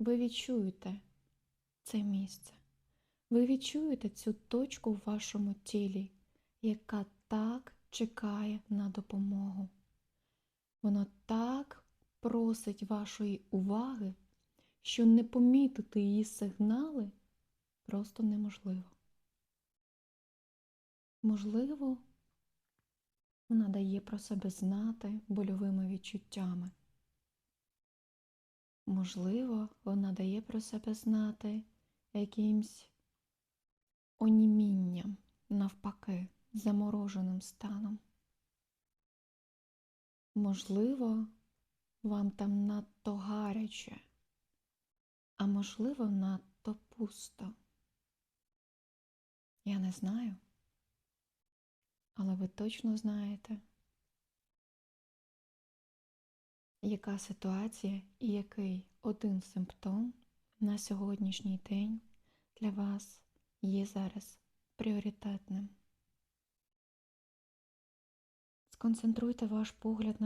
ви відчуєте це місце. Ви відчуєте цю точку в вашому тілі, яка так чекає на допомогу. Вона так просить вашої уваги, що не помітити її сигнали просто неможливо. Можливо, вона дає про себе знати больовими відчуттями. Можливо, вона дає про себе знати якимсь онімінням, навпаки, замороженим станом. Можливо, вам там надто гаряче, а можливо, надто пусто. Я не знаю, але ви точно знаєте, яка ситуація і який один симптом на сьогоднішній день для вас є зараз пріоритетним. Сконцентруйте ваш погляд на